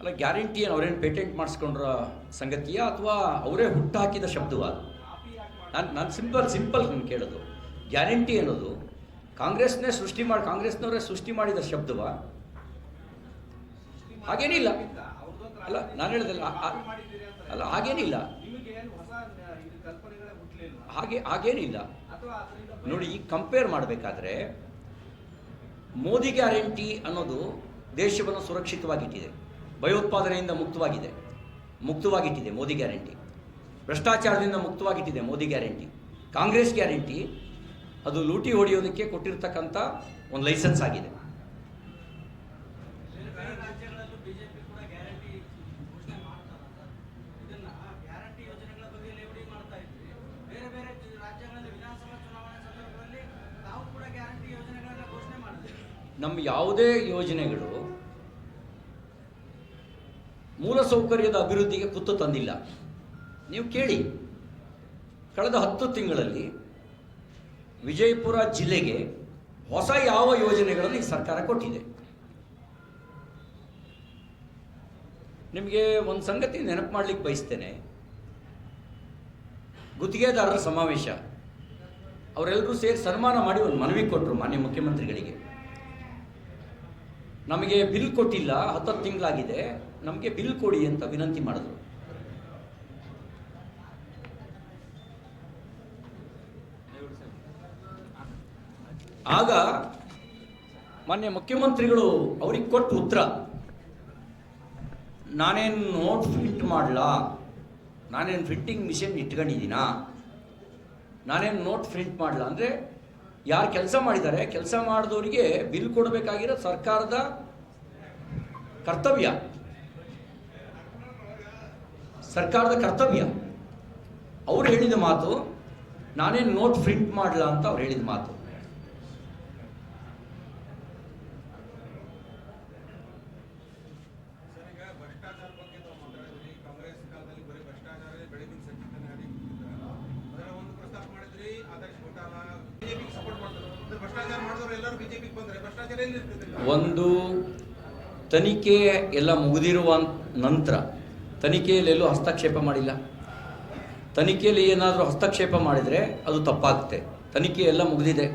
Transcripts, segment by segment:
ಅಲ್ಲ, ಗ್ಯಾರಂಟಿ ಏನು? ಅವ್ರೇನು ಪೇಟೆಂಟ್ ಮಾಡಿಸ್ಕೊಂಡ್ರ ಸಂಗತಿಯ? ಅಥವಾ ಅವರೇ ಹುಟ್ಟಾಕಿದ ಶಬ್ದವ? ನಾನು ನಾನು ಸಿಂಪಲ್ ಸಿಂಪಲ್ ನಾನು ಕೇಳೋದು. ಗ್ಯಾರಂಟಿ ಅನ್ನೋದು ಕಾಂಗ್ರೆಸ್ನೇ ಸೃಷ್ಟಿ ಮಾಡಿ, ಕಾಂಗ್ರೆಸ್ನವರೇ ಸೃಷ್ಟಿ ಮಾಡಿದ ಶಬ್ದವ? ಹಾಗೇನಿಲ್ಲ. ಅಲ್ಲ, ನಾನು ಹೇಳಿದಲ್ಲ ಅಲ್ಲ, ಹಾಗೇನಿಲ್ಲ. ಹಾಗೆ, ಹಾಗೇನಿಲ್ಲ. ನೋಡಿ, ಈಗ ಕಂಪೇರ್ ಮಾಡಬೇಕಾದ್ರೆ ಮೋದಿ ಗ್ಯಾರಂಟಿ ಅನ್ನೋದು ದೇಶವನ್ನು ಸುರಕ್ಷಿತವಾಗಿಟ್ಟಿದೆ. ಭಯೋತ್ಪಾದನೆಯಿಂದ ಮುಕ್ತವಾಗಿದೆ. ಮುಕ್ತವಾಗಿಟ್ಟಿದೆ ಮೋದಿ ಗ್ಯಾರಂಟಿ. ಭ್ರಷ್ಟಾಚಾರದಿಂದ ಮುಕ್ತವಾಗಿಟ್ಟಿದೆ ಮೋದಿ ಗ್ಯಾರಂಟಿ. ಕಾಂಗ್ರೆಸ್ ಗ್ಯಾರಂಟಿ. ಅದು ಲೂಟಿ ಹೊಡೆಯೋದಕ್ಕೆ ಕೊಟ್ಟಿರ್ತಕ್ಕಂಥ ಒಂದು ಲೈಸೆನ್ಸ್ ಆಗಿದೆ. ನಮ್ಮ ಯಾವುದೇ ಯೋಜನೆಗಳು ಮೂಲಸೌಕರ್ಯದ ಅಭಿವೃದ್ಧಿಗೆ ಕುತ್ತು ತಂದಿಲ್ಲ. ನೀವು ಕೇಳಿ. ಕಳೆದ ಹತ್ತು ತಿಂಗಳಲ್ಲಿ ವಿಜಯಪುರ ಜಿಲ್ಲೆಗೆ ಹೊಸ ಯಾವ ಯೋಜನೆಗಳನ್ನು ಈ ಸರ್ಕಾರ ಕೊಟ್ಟಿದೆ? ನಿಮಗೆ ಒಂದು ಸಂಗತಿ ನೆನಪು ಮಾಡ್ಲಿಕ್ಕೆ ಬಯಸ್ತೇನೆ. ಗುತ್ತಿಗೆದಾರರ ಸಮಾವೇಶ. ಅವರೆಲ್ಲರೂ ಸೇರಿ ಸನ್ಮಾನ ಮಾಡಿ ಒಂದು ಮನವಿ ಕೊಟ್ಟರು ಮಾನ್ಯ ಮುಖ್ಯಮಂತ್ರಿಗಳಿಗೆ. ನಮಗೆ ಬಿಲ್ ಕೊಟ್ಟಿಲ್ಲ, ಹತ್ತತ್ತು ತಿಂಗಳಾಗಿದೆ, ನಮಗೆ ಬಿಲ್ ಕೊಡಿ ಅಂತ ವಿನಂತಿ ಮಾಡಿದ್ರು. ಆಗ ಮಾನ್ಯ ಮುಖ್ಯಮಂತ್ರಿಗಳು ಅವ್ರಿಗೆ ಕೊಟ್ಟ ಉತ್ತರ, ನಾನೇನು ನೋಟ್ ಫಿಟ್ ಮಾಡಲ, ನಾನೇನು ಫಿಟ್ಟಿಂಗ್ ಮಿಷಿನ್ ಇಟ್ಕೊಂಡಿದ್ದೀನಾ, ನಾನೇನು ನೋಟ್ ಪ್ರಿಂಟ್ ಮಾಡಲ, ಅಂದರೆ ಯಾರು ಕೆಲಸ ಮಾಡಿದ್ದಾರೆ, ಕೆಲಸ ಮಾಡಿದವರಿಗೆ ಬಿಲ್ ಕೊಡಬೇಕಾಗಿರೋ ಸರ್ಕಾರದ ಕರ್ತವ್ಯ. ಸರ್ಕಾರದ ಕರ್ತವ್ಯ. ಅವ್ರು ಹೇಳಿದ ಮಾತು, ನಾನೇನು ನೋಟ್ ಪ್ರಿಂಟ್ ಮಾಡಲ್ಲ ಅಂತ ಅವ್ರು ಹೇಳಿದ ಮಾತು ಸರ್ ಈಗ ಭ್ರಷ್ಟಾಚಾರ ಬಗ್ಗೆ ತಾವು ಮಾತಾಡಿದ್ರಿ ಕಾಂಗ್ರೆಸ್ ಕಾಲದಲ್ಲಿ ಬರೀ ಭ್ರಷ್ಟಾಚಾರ ಬೆಳಗಿನ ಸಂಚಿತನೆ ಅದರ ಒಂದು ಪ್ರಸ್ತಾಪ ಮಾಡಿದ್ರಿ ಆದರ್ಶ ಘೋಟಾಲ ಬಿಜೆಪಿಗೆ ಸಪೋರ್ಟ್ ಮಾಡ್ತಾರೆ ಅಂದ್ರೆ ಭ್ರಷ್ಟಾಚಾರ ಮಾಡಿದವರು ಎಲ್ಲರೂ ಬಿಜೆಪಿಗೆ ಬಂದ್ರೆ ಭ್ರಷ್ಟಾಚಾರ ಎಲ್ಲಿ ಇರ್ತದೆ ಒಂದು ತನಿಖೆ ಎಲ್ಲ ಮುಗಿದಿರುವ ನಂತರ ತನಿಖೆಯಲ್ಲೆಲ್ಲೂ ಹಸ್ತಕ್ಷೇಪ ಮಾಡಿಲ್ಲ. ತನಿಖೆಯಲ್ಲಿ ಏನಾದರೂ ಹಸ್ತಕ್ಷೇಪ ಮಾಡಿದರೆ ಅದು ತಪ್ಪಾಗುತ್ತೆ. ತನಿಖೆ ಎಲ್ಲ ಮುಗಿದಿದೆ.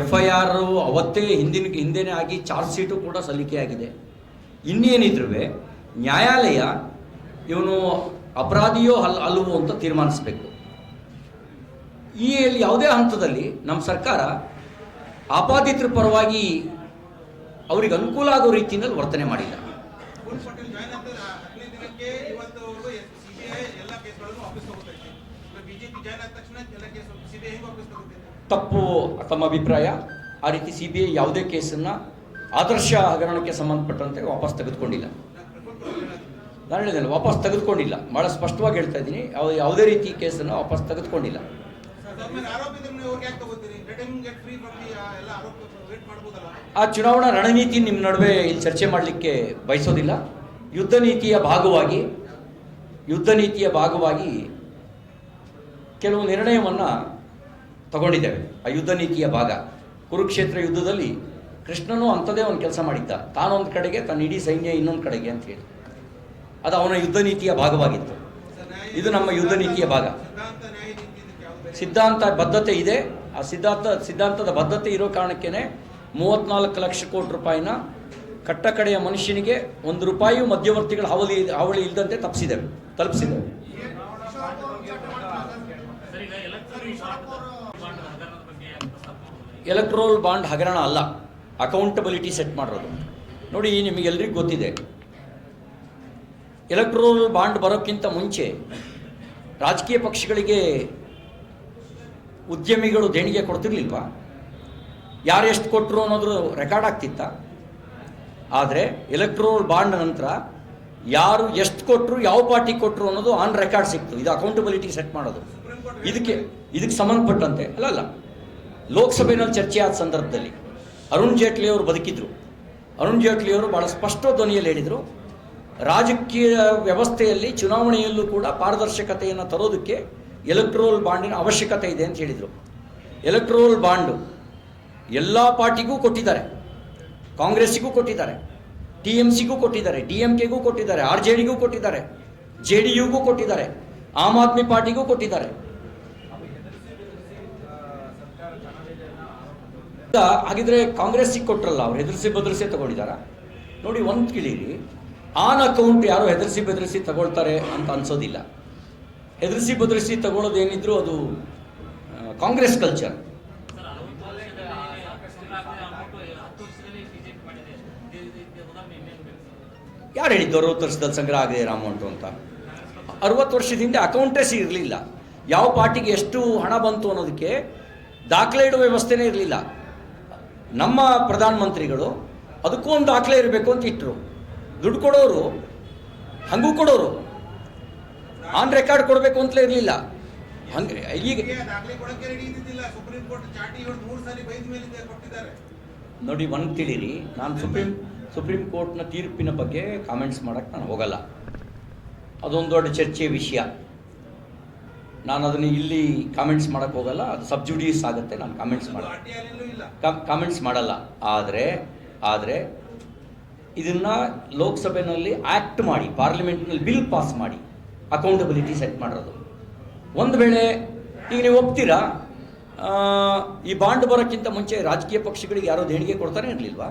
ಎಫ್ ಐ ಆರ್ ಅವತ್ತೇ ಹಿಂದಿನ, ಹಿಂದೆನೇ ಆಗಿ ಚಾರ್ಜ್ ಶೀಟು ಕೂಡ ಸಲ್ಲಿಕೆಯಾಗಿದೆ ಇನ್ನೇನಿದ್ರೂ ನ್ಯಾಯಾಲಯ ಇವನು ಅಪರಾಧಿಯೋ ಅಲ್, ಅಲ್ಲವೋ ಅಂತ ತೀರ್ಮಾನಿಸಬೇಕು. ಈ ಯಾವುದೇ ಹಂತದಲ್ಲಿ ನಮ್ಮ ಸರ್ಕಾರ ಆಪಾದಿತರ ಪರವಾಗಿ ಅವರಿಗೆ ಅನುಕೂಲ ಆಗೋ ರೀತಿಯಲ್ಲಿ ವರ್ತನೆ ಮಾಡಿಲ್ಲ. ತಪ್ಪು ತಮ್ಮ ಅಭಿಪ್ರಾಯ. ಆ ರೀತಿ ಸಿ ಬಿ ಐ ಯಾವುದೇ ಕೇಸನ್ನು ಆದರ್ಶ ಹಗರಣಕ್ಕೆ ಸಂಬಂಧಪಟ್ಟಂತೆ ವಾಪಸ್ ತೆಗೆದುಕೊಂಡಿಲ್ಲ. ನಾನು ಹೇಳಿದ್ದೇನೆ ವಾಪಸ್ ತೆಗೆದುಕೊಂಡಿಲ್ಲ. ಭಾಳ ಸ್ಪಷ್ಟವಾಗಿ ಹೇಳ್ತಾ ಇದ್ದೀನಿ ಯಾವ ಯಾವುದೇ ರೀತಿ ಕೇಸನ್ನು ವಾಪಸ್ ತೆಗೆದುಕೊಂಡಿಲ್ಲ. ಆ ಚುನಾವಣಾ ರಣನೀತಿ ನಿಮ್ಮ ನಡುವೆ ಇಲ್ಲಿ ಚರ್ಚೆ ಮಾಡಲಿಕ್ಕೆ ಬಯಸೋದಿಲ್ಲ. ಯುದ್ಧ ನೀತಿಯ ಭಾಗವಾಗಿ, ಯುದ್ಧ ನೀತಿಯ ಭಾಗವಾಗಿ ಕೆಲವು ನಿರ್ಣಯವನ್ನು ತಗೊಂಡಿದ್ದೇವೆ. ಆ ಯುದ್ಧ ನೀತಿಯ ಭಾಗ. ಕುರುಕ್ಷೇತ್ರ ಯುದ್ಧದಲ್ಲಿ ಕೃಷ್ಣನು ಅಂಥದೇ ಒಂದು ಕೆಲಸ ಮಾಡಿದ್ದ. ತಾನೊಂದು ಕಡೆಗೆ, ತನ್ನ ಇಡೀ ಸೈನ್ಯ ಇನ್ನೊಂದು ಕಡೆಗೆ ಅಂತ ಹೇಳಿ. ಅದು ಅವನ ಯುದ್ಧ ನೀತಿಯ ಭಾಗವಾಗಿತ್ತು. ಇದು ನಮ್ಮ ಯುದ್ಧ ನೀತಿಯ ಭಾಗ ಸಿದ್ಧಾಂತ ನ್ಯಾಯ ನೀತಿ ಇದಕ್ಕೆ ಯಾವ್ದು ಬೇರೆ? ಸಿದ್ಧಾಂತ ಬದ್ಧತೆ ಇದೆ. ಆ ಸಿದ್ಧಾಂತ, ಸಿದ್ಧಾಂತದ ಬದ್ಧತೆ ಇರೋ ಕಾರಣಕ್ಕೇನೆ ಮೂವತ್ನಾಲ್ಕು ಲಕ್ಷ ಕೋಟಿ ರೂಪಾಯಿನ ಕಟ್ಟಕಡೆಯ ಮನುಷ್ಯನಿಗೆ ಒಂದು ರೂಪಾಯಿಯೂ ಮಧ್ಯವರ್ತಿಗಳ ಹಾವಳಿ ಹಾವಳಿ ಇಲ್ಲದಂತೆ ತಪ್ಪಿಸಿದ್ದೇವೆ ತಲುಪಿಸಿದ್ದೇವೆ ಎಲೆಕ್ಟ್ರೋಲ್ ಬಾಂಡ್ ಹಗರಣ ಅಲ್ಲ, ಅಕೌಂಟಬಿಲಿಟಿ ಸೆಟ್ ಮಾಡಿರೋದು. ನೋಡಿ, ನಿಮಗೆಲ್ರಿಗೂ ಗೊತ್ತಿದೆ. ಎಲೆಕ್ಟ್ರೋಲ್ ಬಾಂಡ್ ಬರೋಕ್ಕಿಂತ ಮುಂಚೆ ರಾಜಕೀಯ ಪಕ್ಷಗಳಿಗೆ ಉದ್ಯಮಿಗಳು ದೇಣಿಗೆ ಕೊಡ್ತಿರ್ಲಿಲ್ವಾ? ಯಾರು ಎಷ್ಟು ಕೊಟ್ಟರು ಅನ್ನೋದ್ರ ರೆಕಾರ್ಡ್ ಆಗ್ತಿತ್ತ? ಆದರೆ ಎಲೆಕ್ಟ್ರೋಲ್ ಬಾಂಡ್ ನಂತರ ಯಾರು ಎಷ್ಟು ಕೊಟ್ಟರು ಯಾವ ಪಾರ್ಟಿ ಕೊಟ್ಟರು ಅನ್ನೋದು ಆನ್ ರೆಕಾರ್ಡ್ ಸಿಕ್ತು. ಇದು ಅಕೌಂಟಬಿಲಿಟಿ ಸೆಟ್ ಮಾಡೋದು. ಇದಕ್ಕೆ ಇದಕ್ಕೆ ಸಂಬಂಧಪಟ್ಟಂತೆ, ಅಲ್ಲ ಅಲ್ಲ. ಲೋಕಸಭೆಯಲ್ಲಿ ಚರ್ಚೆ ಆದ ಸಂದರ್ಭದಲ್ಲಿ ಅರುಣ್ ಜೇಟ್ಲಿ ಅವರು ಬದುಕಿದ್ರು. ಅರುಣ್ ಜೇಟ್ಲಿ ಅವರು ಭಾಳ ಸ್ಪಷ್ಟ ಧ್ವನಿಯಲ್ಲಿ ಹೇಳಿದರು, ರಾಜಕೀಯ ವ್ಯವಸ್ಥೆಯಲ್ಲಿ ಚುನಾವಣೆಯಲ್ಲೂ ಕೂಡ ಪಾರದರ್ಶಕತೆಯನ್ನು ತರೋದಕ್ಕೆ ಎಲೆಕ್ಟ್ರೋಲ್ ಬಾಂಡಿನ ಅವಶ್ಯಕತೆ ಇದೆ ಅಂತ ಹೇಳಿದರು. ಎಲೆಕ್ಟ್ರೋಲ್ ಬಾಂಡು ಎಲ್ಲ ಪಾರ್ಟಿಗೂ ಕೊಟ್ಟಿದ್ದಾರೆ. ಕಾಂಗ್ರೆಸ್ಸಿಗೂ ಕೊಟ್ಟಿದ್ದಾರೆ. ಟಿ ಎಂ ಸಿಗೂ ಕೊಟ್ಟಿದ್ದಾರೆ. ಡಿ ಎಂ ಕೆಗೂ ಕೊಟ್ಟಿದ್ದಾರೆ. ಆರ್ ಜೆ ಡಿಗೂ ಕೊಟ್ಟಿದ್ದಾರೆ. ಜೆ ಡಿ ಯುಗೂ ಕೊಟ್ಟಿದ್ದಾರೆ. ಆಮ್ ಆದ್ಮಿ ಪಾರ್ಟಿಗೂ ಕೊಟ್ಟಿದ್ದಾರೆ. ಹಾಗಿದ್ರೆ ಕಾಂಗ್ರೆಸ್ಸಿಗೆ ಕೊಟ್ಟರಲ್ಲ ಅವ್ರು. ಹೆದರ್ಸಿ ಬದರಿಸಿ ತಗೊಂಡಿದ್ದಾರ? ನೋಡಿ, ಒಂದು ಕೇಳಿರಿ ಆನ್ ಅಕೌಂಟ್ ಯಾರು ಹೆದರ್ಸಿ ಬೆದರಿಸಿ ತಗೊಳ್ತಾರೆ ಅಂತ ಅನ್ಸೋದಿಲ್ಲ. ಹೆದರ್ಸಿ ಬದರಿಸಿ ತಗೊಳ್ಳೋದೇನಿದ್ರು ಅದು ಕಾಂಗ್ರೆಸ್ ಕಲ್ಚರ್ ಯಾರು ಹೇಳಿದ್ದು ಅರವತ್ತು ವರ್ಷದಲ್ಲಿ ಸಂಗ್ರಹ ಆಗಿದೆ ಅಮೌಂಟು ಅಂತ? ಅರವತ್ತು ವರ್ಷದ ಹಿಂದೆ ಅಕೌಂಟೆಸ್ ಇರಲಿಲ್ಲ. ಯಾವ ಪಾರ್ಟಿಗೆ ಎಷ್ಟು ಹಣ ಬಂತು ಅನ್ನೋದಕ್ಕೆ ದಾಖಲೆ ಇಡುವ ವ್ಯವಸ್ಥೆನೇ ಇರಲಿಲ್ಲ. ನಮ್ಮ ಪ್ರಧಾನಮಂತ್ರಿಗಳು ಅದಕ್ಕೂ ಒಂದು ದಾಖಲೆ ಇರಬೇಕು ಅಂತ ಇಟ್ಟರು ದುಡ್ಡು ಕೊಡೋರು, ಹಂಗೂ ಕೊಡೋರು. ಆನ್ ರೆಕಾರ್ಡ್ ಕೊಡಬೇಕು ಅಂತಲೇ ಇರಲಿಲ್ಲ. ಹಂಗೆ ಈಗ ನೋಡಿ ಒಂದು ತಿಳಿರಿ. ನಾನು ಸುಪ್ರೀಂ ಸುಪ್ರೀಂ ಕೋರ್ಟ್ನ ತೀರ್ಪಿನ ಬಗ್ಗೆ ಕಾಮೆಂಟ್ಸ್ ಮಾಡೋಕ್ಕೆ ನಾನು ಹೋಗಲ್ಲ. ಅದೊಂದು ದೊಡ್ಡ ಚರ್ಚೆಯ ವಿಷಯ. ನಾನು ಅದನ್ನು ಇಲ್ಲಿ ಕಾಮೆಂಟ್ಸ್ ಮಾಡೋಕ್ಕೆ ಹೋಗಲ್ಲ. ಅದು ಸಬ್ಜುಡಿಯಸ್ ಆಗುತ್ತೆ. ನಾನು ಕಾಮೆಂಟ್ಸ್ ಮಾಡಲ್ಲ. ಕಾಮೆಂಟ್ಸ್ ಮಾಡಲ್ಲ. ಆದರೆ ಆದರೆ ಇದನ್ನು ಲೋಕಸಭೆಯಲ್ಲಿ ಆ್ಯಕ್ಟ್ ಮಾಡಿ ಪಾರ್ಲಿಮೆಂಟ್ನಲ್ಲಿ ಬಿಲ್ ಪಾಸ್ ಮಾಡಿ. ಅಕೌಂಟಬಿಲಿಟಿ ಸೆಟ್ ಮಾಡೋದು ಒಂದು ವೇಳೆ ಈಗ ನೀವು ಒಪ್ತೀರಾ? ಈ ಬಾಂಡ್ ಬರೋಕ್ಕಿಂತ ಮುಂಚೆ ರಾಜಕೀಯ ಪಕ್ಷಗಳಿಗೆ ಯಾರೋ ದೇಣಿಗೆ ಕೊಡ್ತಾನೆ ಇರಲಿಲ್ವಾ?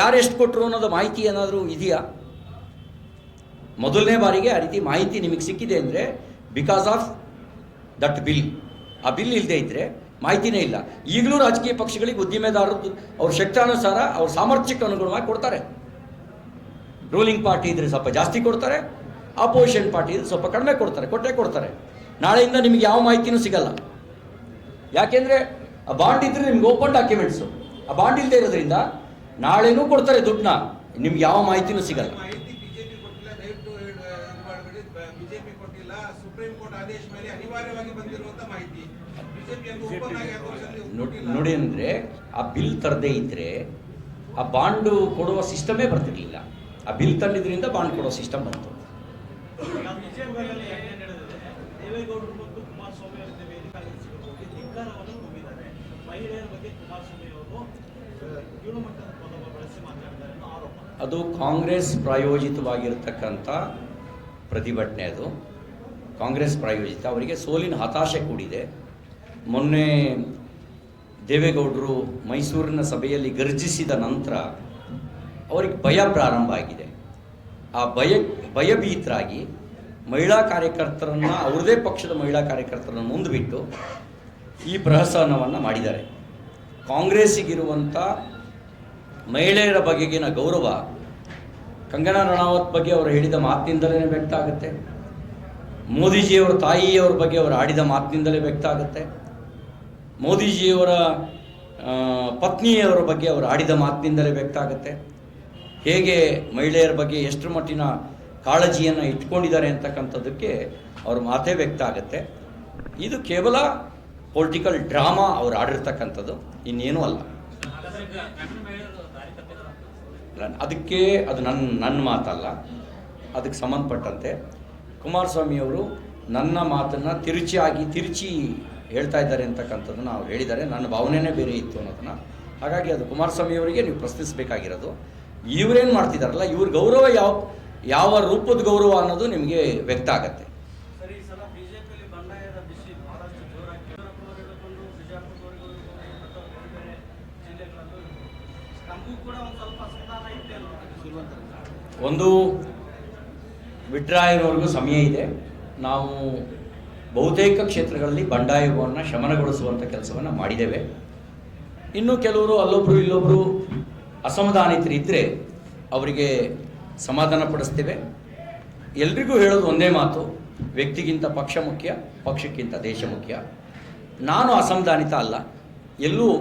ಯಾರು ಎಷ್ಟು ಕೊಟ್ಟರು ಅನ್ನೋದು ಮಾಹಿತಿ ಏನಾದರೂ ಇದೆಯಾ? ಮೊದಲನೇ ಬಾರಿಗೆ ಆ ರೀತಿ ಮಾಹಿತಿ ನಿಮಗೆ ಸಿಕ್ಕಿದೆ ಅಂದರೆ ಬಿಕಾಸ್ ಆಫ್ ದಟ್ ಬಿಲ್ ಆ ಬಿಲ್ ಇಲ್ಲದೆ ಇದ್ದರೆ ಮಾಹಿತಿನೇ ಇಲ್ಲ. ಈಗಲೂ ರಾಜಕೀಯ ಪಕ್ಷಗಳಿಗೆ ಉದ್ದಿಮೆದಾರದ್ದು ಅವ್ರ ಶಕ್ತಾನುಸಾರ ಅವ್ರ ಸಾಮರ್ಥ್ಯಕ್ಕೆ ಅನುಗುಣವಾಗಿ ಕೊಡ್ತಾರೆ. ರೂಲಿಂಗ್ ಪಾರ್ಟಿ ಇದ್ರೆ ಸ್ವಲ್ಪ ಜಾಸ್ತಿ ಕೊಡ್ತಾರೆ. ಅಪೋಸಿಷನ್ ಪಾರ್ಟಿ ಸ್ವಲ್ಪ ಕಡಿಮೆ ಕೊಡ್ತಾರೆ ಕೊಟ್ಟೆ ಕೊಡ್ತಾರೆ. ನಾಳೆಯಿಂದ ನಿಮಗೆ ಯಾವ ಮಾಹಿತಿನೂ ಸಿಗಲ್ಲ. ಯಾಕೆಂದರೆ ಆ ಬಾಂಡ್ ಇದ್ರೆ ನಿಮ್ಗೆ ಓಪನ್ ಡಾಕ್ಯುಮೆಂಟ್ಸು ಆ ಬಾಂಡ್ ಇಲ್ಲದೆ ಇರೋದ್ರಿಂದ ನಾಳೆನೂ ಕೊಡ್ತಾರೆ ದುಡ್ಡನ್ನ. ನಿಮ್ಗೆ ಯಾವ ಮಾಹಿತಿನೂ ಸಿಗಲ್ಲ. ಮಾಹಿತಿ ಬಿಜೆಪಿ ಕೊಟ್ಟಿಲ್ಲ ದಯವಿಟ್ಟು ಮಾಡಬೇಡಿ. ಬಿಜೆಪಿ ಕೊಟ್ಟಿಲ್ಲ ಸುಪ್ರೀಂ ಕೋರ್ಟ್ ಆದೇಶ ಮೇಲೆ ಅನಿವಾರ್ಯವಾಗಿ ಬಂದಿರುವಂತ ಮಾಹಿತಿ. ಬಿಜೆಪಿ ಅಂತ ಓಪನ್ ಆಗಿ ಎರಡು ವರ್ಷದಲ್ಲಿ ನೋ- ಕೊಟ್ಟಿಲ್ಲ. ನೋಡಿ ಅಂದರೆ ಆ ಬಿಲ್ ತರದೇ ಇದ್ದರೆ ಆ ಬಾಂಡು ಕೊಡುವ ಸಿಸ್ಟಮೇ ಬರ್ತಿರಲಿಲ್ಲ. ಆ ಬಿಲ್ ತಂದಿದ್ರಿಂದ ಬಾಂಡ್ ಕೊಡೋ ಸಿಸ್ಟಮ್ ಬಂತು ಈಗ ಬಿಜೆಪಿಯಲ್ಲಿ ಏನ್ ನಡೆದಿದೆ ದೇವೇಗೌಡರು ಮತ್ತು ಕುಮಾರಸ್ವಾಮಿ ಅವರ ವೇದಿಕೆ ಹೋಗಿ ಧಿಕ್ಕಾರವನ್ನು ಕೂಗಿದ್ದಾರೆ ಮಹಿಳೆಯರ ಬಗ್ಗೆ ಕುಮಾರಸ್ವಾಮಿ ಅವರು ಗುಣಮಟ್ಟದ ಪದವ ಬಳಸಿ ಮಾತನಾಡಿದ್ದಾರೆ ಆರೋಪ ಅದು ಕಾಂಗ್ರೆಸ್ ಪ್ರಾಯೋಜಿತವಾಗಿರ್ತಕ್ಕಂಥ ಪ್ರತಿಭಟನೆ ಅದು. ಕಾಂಗ್ರೆಸ್ ಪ್ರಾಯೋಜಿತ. ಅವರಿಗೆ ಸೋಲಿನ ಹತಾಶೆ ಕೂಡಿದೆ. ಮೊನ್ನೆ ದೇವೇಗೌಡರು ಮೈಸೂರಿನ ಸಭೆಯಲ್ಲಿ ಗರ್ಜಿಸಿದ ನಂತರ ಅವರಿಗೆ ಭಯ ಪ್ರಾರಂಭ ಆಗಿದೆ. ಆ ಭಯ ಭಯಭೀತರಾಗಿ ಮಹಿಳಾ ಕಾರ್ಯಕರ್ತರನ್ನು, ಅವ್ರದೇ ಪಕ್ಷದ ಮಹಿಳಾ ಕಾರ್ಯಕರ್ತರನ್ನು ಮುಂದುಬಿಟ್ಟು ಈ ಪ್ರಹಸನವನ್ನು ಮಾಡಿದ್ದಾರೆ. ಕಾಂಗ್ರೆಸ್ಸಿಗಿರುವಂಥ ಮಹಿಳೆಯರ ಬಗೆಗಿನ ಗೌರವ ಕಂಗನಾ ರಣಾವತ್ ಬಗ್ಗೆ ಅವರು ಹೇಳಿದ ಮಾತಿನಿಂದಲೇ ವ್ಯಕ್ತ ಆಗುತ್ತೆ. ಮೋದಿಜಿಯವರ ತಾಯಿಯವರ ಬಗ್ಗೆ ಅವರು ಆಡಿದ ಮಾತಿನಿಂದಲೇ ವ್ಯಕ್ತ ಆಗುತ್ತೆ. ಮೋದಿಜಿಯವರ ಪತ್ನಿಯವರ ಬಗ್ಗೆ ಅವರು ಆಡಿದ ಮಾತಿನಿಂದಲೇ ವ್ಯಕ್ತ ಆಗುತ್ತೆ. ಹೇಗೆ ಮಹಿಳೆಯರ ಬಗ್ಗೆ ಎಷ್ಟರ ಮಟ್ಟಿನ ಕಾಳಜಿಯನ್ನು ಇಟ್ಕೊಂಡಿದ್ದಾರೆ ಅಂತಕ್ಕಂಥದ್ದಕ್ಕೆ ಅವ್ರ ಮಾತೇ ವ್ಯಕ್ತ ಆಗುತ್ತೆ. ಇದು ಕೇವಲ ಪೊಲಿಟಿಕಲ್ ಡ್ರಾಮಾ ಅವ್ರು ಆಡಿರ್ತಕ್ಕಂಥದ್ದು, ಇನ್ನೇನೂ ಅಲ್ಲ. ಅದಕ್ಕೆ ಅದು ನನ್ನ ನನ್ನ ಮಾತಲ್ಲ, ಅದಕ್ಕೆ ಸಂಬಂಧಪಟ್ಟಂತೆ ಕುಮಾರಸ್ವಾಮಿಯವರು ನನ್ನ ಮಾತನ್ನು ತಿರುಚಿಯಾಗಿ ತಿರುಚಿ ಹೇಳ್ತಾ ಇದ್ದಾರೆ ಅಂತಕ್ಕಂಥದ್ದನ್ನು ಅವ್ರು ಹೇಳಿದ್ದಾರೆ. ನನ್ನ ಭಾವನೆನೇ ಬೇರೆ ಇತ್ತು ಅನ್ನೋದನ್ನು. ಹಾಗಾಗಿ ಅದು ಕುಮಾರಸ್ವಾಮಿಯವರಿಗೆ ನೀವು ಪ್ರಶ್ನಿಸಬೇಕಾಗಿರೋದು. ಇವರೇನು ಮಾಡ್ತಿದ್ದಾರಲ್ಲ ಇವ್ರ ಗೌರವ ಯಾವ ಯಾವ ರೂಪದ ಗೌರವ ಅನ್ನೋದು ನಿಮಗೆ ವ್ಯಕ್ತ ಆಗತ್ತೆ. ಒಂದು ವಿಡ್ರಾಯರ್ವರೆಗೂ ಸಮಯ ಇದೆ. ನಾವು ಬಹುತೇಕ ಕ್ಷೇತ್ರಗಳಲ್ಲಿ ಬಂಡಾಯವನ್ನು ಶಮನಗೊಳಿಸುವಂಥ ಕೆಲಸವನ್ನು ಮಾಡಿದ್ದೇವೆ. ಇನ್ನು ಕೆಲವರು ಅಲ್ಲೊಬ್ಬರು ಇಲ್ಲೊಬ್ಬರು ಅಸಮಾಧಾನಿತರಿದ್ದರೆ ಅವರಿಗೆ ಸಮಾಧಾನ ಪಡಿಸ್ತೇವೆ ಎಲ್ರಿಗೂ ಹೇಳೋದು ಒಂದೇ ಮಾತು, ವ್ಯಕ್ತಿಗಿಂತ ಪಕ್ಷ ಮುಖ್ಯ, ಪಕ್ಷಕ್ಕಿಂತ ದೇಶ ಮುಖ್ಯ. ನಾನು ಅಸಂಧಾನಿತ ಅಲ್ಲ. ಎಲ್ಲೂ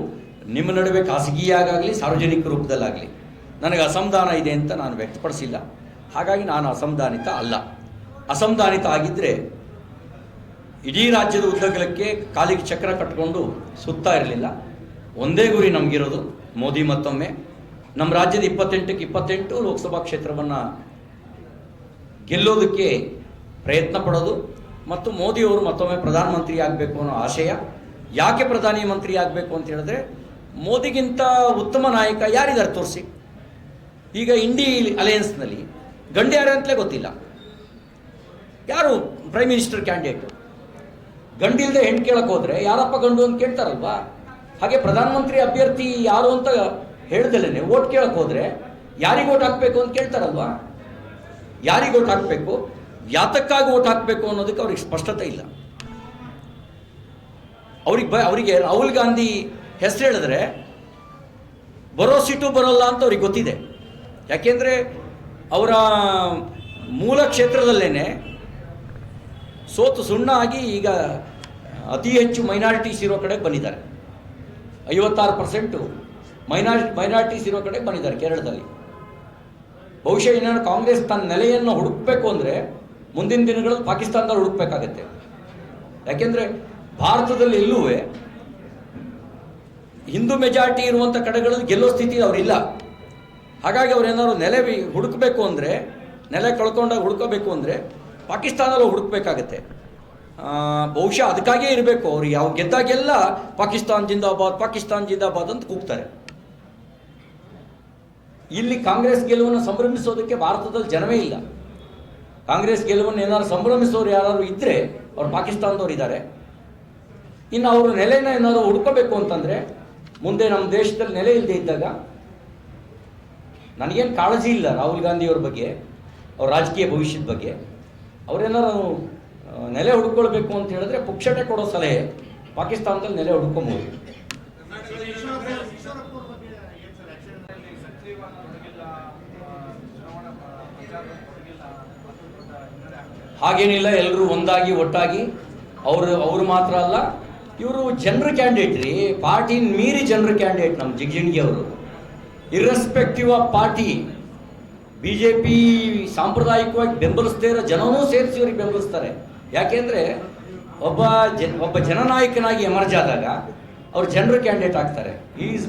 ನಿಮ್ಮ ನಡುವೆ ಖಾಸಗಿಯಾಗಲಿ ಸಾರ್ವಜನಿಕ ರೂಪದಲ್ಲಾಗಲಿ, ನನಗೆ ಅಸಂಧಾನ ಇದೆ ಅಂತ ನಾನು ವ್ಯಕ್ತಪಡಿಸಿಲ್ಲ. ಹಾಗಾಗಿ ನಾನು ಅಸಂಧಾನಿತ ಅಲ್ಲ. ಅಸಂಧಾನಿತ ಆಗಿದ್ದರೆ ಇಡೀ ರಾಜ್ಯದ ಉದ್ದಗಲಕ್ಕೆ ಕಾಲಿಗೆ ಚಕ್ರ ಕಟ್ಟಿಕೊಂಡು ಸುತ್ತಾ ಇರಲಿಲ್ಲ. ಒಂದೇ ಗುರಿ ನಮಗಿರೋದು. ಮೋದಿ ಮತ್ತೊಮ್ಮೆ. ನಮ್ಮ ರಾಜ್ಯದ ಇಪ್ಪತ್ತೆಂಟಕ್ಕೆ ಇಪ್ಪತ್ತೆಂಟು ಲೋಕಸಭಾ ಕ್ಷೇತ್ರವನ್ನು ಗೆಲ್ಲೋದಕ್ಕೆ ಪ್ರಯತ್ನ ಪಡೋದು ಮತ್ತು ಮೋದಿಯವರು ಮತ್ತೊಮ್ಮೆ ಪ್ರಧಾನಮಂತ್ರಿ ಆಗಬೇಕು ಅನ್ನೋ ಆಶಯ. ಯಾಕೆ ಪ್ರಧಾನಿ ಮಂತ್ರಿ ಆಗಬೇಕು ಅಂತ ಹೇಳಿದ್ರೆ, ಮೋದಿಗಿಂತ ಉತ್ತಮ ನಾಯಕ ಯಾರಿದ್ದಾರೆ ತೋರಿಸಿ? ಈಗ ಇಂಡಿ ಅಲಯನ್ಸ್ನಲ್ಲಿ ಗಂಡ ಯಾರು ಅಂತಲೇ ಗೊತ್ತಿಲ್ಲ. ಯಾರು ಪ್ರೈಮ್ ಮಿನಿಸ್ಟರ್ ಕ್ಯಾಂಡಿಡೇಟು? ಗಂಡಿಲ್ದೆ ಹೆಣ್ಣು ಕೇಳಕ್ಕೆ ಹೋದರೆ ಯಾರಪ್ಪ ಗಂಡು ಅಂತ ಕೇಳ್ತಾರಲ್ವಾ? ಹಾಗೆ ಪ್ರಧಾನಮಂತ್ರಿ ಅಭ್ಯರ್ಥಿ ಯಾರು ಅಂತ ಹೇಳ್ದಲೇ ಓಟ್ ಕೇಳಕ್ ಹೋದ್ರೆ ಯಾರಿಗೆ ಓಟ್ ಹಾಕಬೇಕು ಅಂತ ಕೇಳ್ತಾರಲ್ವಾ? ಯಾರಿಗೆ ಓಟ್ ಹಾಕಬೇಕು? ಯಾತಕ್ಕಾಗಿ ಓಟ್ ಹಾಕಬೇಕು ಅನ್ನೋದಕ್ಕೆ ಅವ್ರಿಗೆ ಸ್ಪಷ್ಟತೆ ಇಲ್ಲ. ಅವ್ರಿಗೆ ಬ, ಅವರಿಗೆ ರಾಹುಲ್ ಗಾಂಧಿ ಹೆಸರು ಹೇಳಿದ್ರೆ, ಬರೋ ಸೀಟು ಬರೋಲ್ಲ ಅಂತ ಅವ್ರಿಗೆ ಗೊತ್ತಿದೆ. ಯಾಕೆಂದರೆ ಅವರ ಮೂಲ ಕ್ಷೇತ್ರದಲ್ಲೇನೆ ಸೋತು ಸುಣ್ಣ ಆಗಿ ಈಗ ಅತಿ ಹೆಚ್ಚು ಮೈನಾರಿಟೀಸ್ ಇರೋ ಕಡೆ ಬಂದಿದ್ದಾರೆ. ಐವತ್ತಾರು ಪರ್ಸೆಂಟು ಮೈನಾರಿ ಮೈನಾರಿಟೀಸ್ ಇರೋ ಕಡೆ ಬಂದಿದ್ದಾರೆ ಕೇರಳದಲ್ಲಿ. ಬಹುಶಃ ಏನಾದ್ರು ಕಾಂಗ್ರೆಸ್ ತನ್ನ ನೆಲೆಯನ್ನು ಹುಡುಕಬೇಕು ಅಂದರೆ ಮುಂದಿನ ದಿನಗಳಲ್ಲಿ ಪಾಕಿಸ್ತಾನದಲ್ಲಿ ಹುಡುಕಬೇಕಾಗತ್ತೆ. ಯಾಕೆಂದರೆ ಭಾರತದಲ್ಲಿ ಎಲ್ಲೂ ಹಿಂದೂ ಮೆಜಾರಿಟಿ ಇರುವಂಥ ಕಡೆಗಳಲ್ಲಿ ಗೆಲ್ಲೋ ಸ್ಥಿತಿ ಅವರಿಲ್ಲ. ಹಾಗಾಗಿ ಅವರೇನಾದ್ರು ನೆಲೆ ಹುಡುಕಬೇಕು ಅಂದರೆ, ನೆಲೆ ಕಳ್ಕೊಂಡಾಗ ಹುಡುಕಬೇಕು ಅಂದರೆ ಪಾಕಿಸ್ತಾನದಲ್ಲಿ ಹುಡುಕಬೇಕಾಗತ್ತೆ. ಬಹುಶಃ ಅದಕ್ಕಾಗಿಯೇ ಇರಬೇಕು. ಅವ್ರು ಯಾವ ಗೆದ್ದಾಗೆಲ್ಲ ಪಾಕಿಸ್ತಾನ್ ಜಿಂದಾಬಾದ್ ಪಾಕಿಸ್ತಾನ್ ಜಿಂದಾಬಾದ್ ಅಂತ ಕೂಗ್ತಾರೆ. ಇಲ್ಲಿ ಕಾಂಗ್ರೆಸ್ ಗೆಲುವನ್ನು ಸಂಭ್ರಮಿಸೋದಕ್ಕೆ ಭಾರತದಲ್ಲಿ ಜನವೇ ಇಲ್ಲ. ಕಾಂಗ್ರೆಸ್ ಗೆಲುವನ್ನು ಏನಾದ್ರು ಸಂಭ್ರಮಿಸೋರು ಯಾರಾದರೂ ಇದ್ದರೆ ಅವ್ರು ಪಾಕಿಸ್ತಾನದವ್ರು ಇದ್ದಾರೆ ಇನ್ನು ಅವರು ನೆಲೆನ ಏನಾದ್ರು ಹುಡ್ಕೋಬೇಕು ಅಂತಂದರೆ ಮುಂದೆ ನಮ್ಮ ದೇಶದಲ್ಲಿ ನೆಲೆ ಇಲ್ಲದೆ ಇದ್ದಾಗ ನನಗೇನು ಕಾಳಜಿ ಇಲ್ಲ ರಾಹುಲ್ ಗಾಂಧಿಯವ್ರ ಬಗ್ಗೆ, ಅವ್ರ ರಾಜಕೀಯ ಭವಿಷ್ಯದ ಬಗ್ಗೆ. ಅವರೇನಾರು ನೆಲೆ ಹುಡ್ಕೊಳ್ಬೇಕು ಅಂತ ಹೇಳಿದ್ರೆ ಪುಕ್ಷಟೆ ಕೊಡೋ ಸಲಹೆ ಪಾಕಿಸ್ತಾನದಲ್ಲಿ ನೆಲೆ ಹುಡ್ಕೊಬೋದು ಕರ್ನಾಟಕದಲ್ಲಿ ಕಾಂಗ್ರೆಸ್ ಹಾಗೇನಿಲ್ಲ ಎಲ್ಲರೂ ಒಂದಾಗಿ, ಒಟ್ಟಾಗಿ. ಅವರು ಅವರು ಮಾತ್ರ ಅಲ್ಲ, ಇವರು ಜನರ ಕ್ಯಾಂಡಿಡೇಟ್ ರೀ. ಪಾರ್ಟಿನ ಮೀರಿ ಜನರ ಕ್ಯಾಂಡಿಡೇಟ್ ನಮ್ಮ ಜಿಗ್ಜಿಣ್ಗಿ ಅವರು. Irrespective of party B J P ಸಾಂಪ್ರದಾಯಿಕವಾಗಿ ಬೆಂಬಲಿಸದೇ ಇರೋ ಜನನೂ ಸೇರಿಸಿ ಅವ್ರಿಗೆ ಬೆಂಬಲಿಸ್ತಾರೆ. ಯಾಕೆಂದರೆ, ಒಬ್ಬ ಜನ್, ಒಬ್ಬ ಜನನಾಯಕನಾಗಿ ಎಮರ್ಜ್ ಆದಾಗ ಅವ್ರು ಜನರ ಕ್ಯಾಂಡಿಡೇಟ್ ಆಗ್ತಾರೆ. Is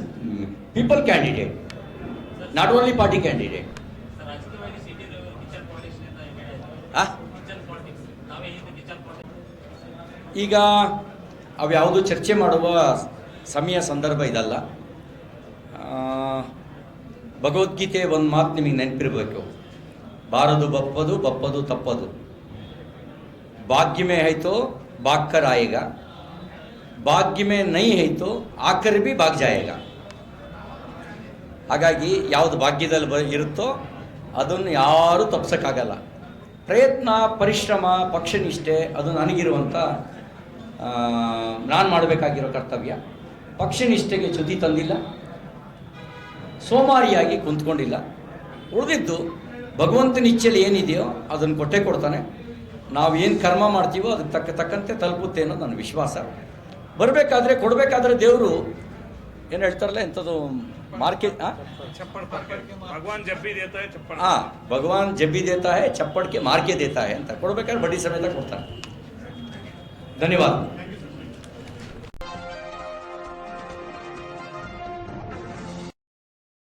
people candidate not only party candidate sir ರಾಜಕೀಯವಾಗಿ ಸಿಟಿ ಕಿಚನ್ ಪಾಲಿಟಿಕ್ಸ್ ಆ ಕಿಚನ್ ಪಾಲಿಟಿಕ್ಸ್ ನಾವೇ ಹಿಂದೆ ಕಿಚನ್ ಪಾಲಿಟಿಕ್ಸ್ ಈಗ ಅವ್ಯಾವುದು ಚರ್ಚೆ ಮಾಡುವ ಸಮಯ ಸಂದರ್ಭ ಇದಲ್ಲ. ಭಗವದ್ಗೀತೆ ಒಂದು ಮಾತು ನಿಮಗೆ ನೆನಪಿರಬೇಕು. ಬಾರದು ಬಪ್ಪದು ಬಪ್ಪದು ತಪ್ಪದು. ಭಾಗ್ಯಮೇ ಆಯಿತು ಬಾಕ್ಕರ್ ಆಯೇಗ. ಭಾಗ್ಯಮೇ ನೈ ಆಯಿತು ಆಕರ್ ಬಿ ಭಾಗ್ಜಾಯೇಗ ಹಾಗಾಗಿ ಯಾವುದು ಭಾಗ್ಯದಲ್ಲಿ ಬ, ಇರುತ್ತೋ ಅದನ್ನು ಯಾರೂ ತಪ್ಸೋಕ್ಕಾಗಲ್ಲ. ಪ್ರಯತ್ನ, ಪರಿಶ್ರಮ, ಪಕ್ಷನಿಷ್ಠೆ ಅದು ನನಗಿರುವಂಥ ನಾನು ಮಾಡಬೇಕಾಗಿರೋ ಕರ್ತವ್ಯ. ಪಕ್ಷನಿಷ್ಠೆಗೆ ಚ್ಯುತಿ ತಂದಿಲ್ಲ. ಸೋಮಾರಿಯಾಗಿ ಕುಂತ್ಕೊಂಡಿಲ್ಲ. ಉಳಿದಿದ್ದು ಭಗವಂತನ ಇಚ್ಛೆಯಲ್ಲಿ ಏನಿದೆಯೋ ಅದನ್ನು ಕೊಟ್ಟೆ ಕೊಡ್ತಾನೆ. ನಾವು ಏನು ಕರ್ಮ ಮಾಡ್ತೀವೋ ಅದಕ್ಕೆ ತಕ್ಕ ತಕ್ಕಂತೆ ತಲುಪುತ್ತೆ ಅನ್ನೋದು ನನ್ನ ವಿಶ್ವಾಸ. ಬರಬೇಕಾದ್ರೆ ಕೊಡಬೇಕಾದ್ರೆ ದೇವರು ಏನು ಹೇಳ್ತಾರಲ್ಲ ಎಂಥದ್ದು ಮಾರ್ಕೆಟ್ ಹಾಂ ಭಗವಾನ್ ಜಬ್ಬಿ ದೇತಾ ಹೇ ಚಪ್ಪಡ್ಕೆ ಮಾರ್ಕೆ ದೇತಾ ಹೇ ಅಂತ. ಕೊಡ್ಬೇಕಾದ್ರೆ ಬಡ್ಡಿ ಸಮೇತ ಕೊಡ್ತಾನೆ. 何は？